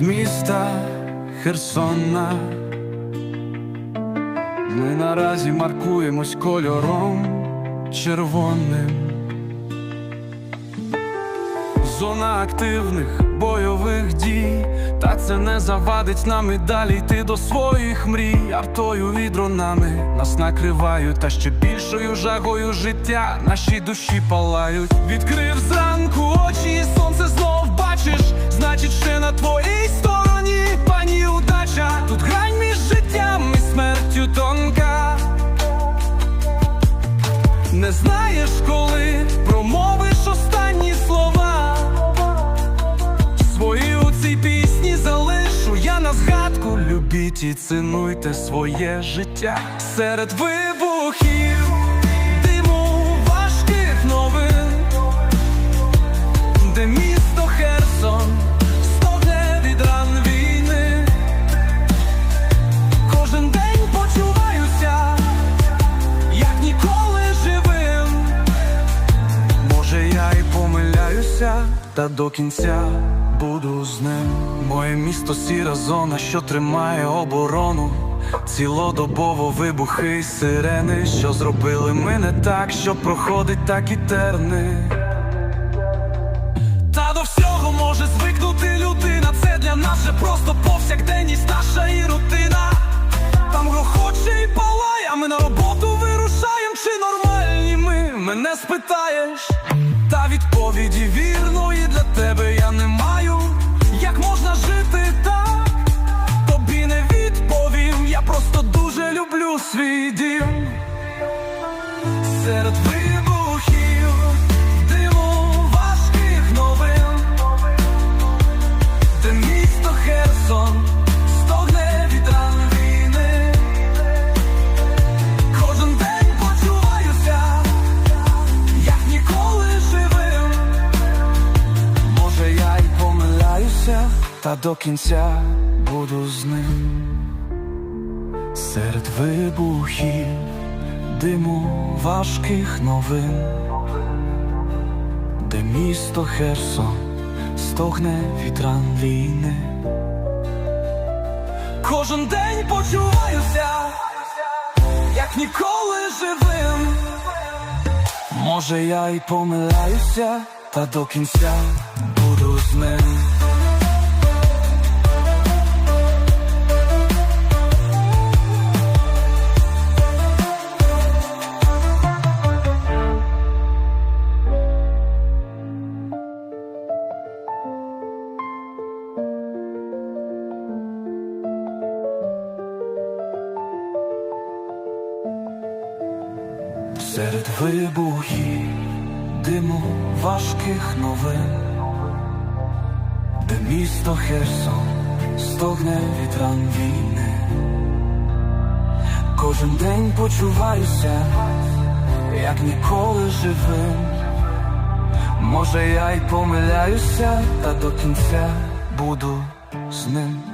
міста Херсона. Ми наразі маркуємось кольором червоним. Зона активних бойових дій, та це не завадить нам і далі йти до своїх мрій. Артою і дронами нас накривають, та ще більшою жагою життя наші душі палають. Відкрив зранку очі, і сонце знов бачиш, значить, ще на твоїй Не знаєш, коли промовиш останні слова. Свої у цій пісні залишу я на згадку. Любіть і цінуйте своє життя серед вибухів, та до кінця буду з ним. Моє місто сіра зона, що тримає оборону. Цілодобово вибухи й сирени, що зробили ми не так, що проходить так і терни. Та до всього може звикнути людина. Це для нас же просто повсякденність, наша і рутина. Там грохоче і палає, а ми на роботу вирушаєм. Чи нормальні ми мене спитаєш? Та до кінця буду з ним. Серед вибухів, диму важких новин, де місто Херсон стогне від ран війни. Кожен день почуваюся, як ніколи живим. Може, я й помиляюся, та до кінця буду з ним. Серед вибухів, диму важких новин, де місто Херсон стогне від ран війни. Кожен день почуваюся, як ніколи живим. Може, я й помиляюся, та до кінця буду з ним.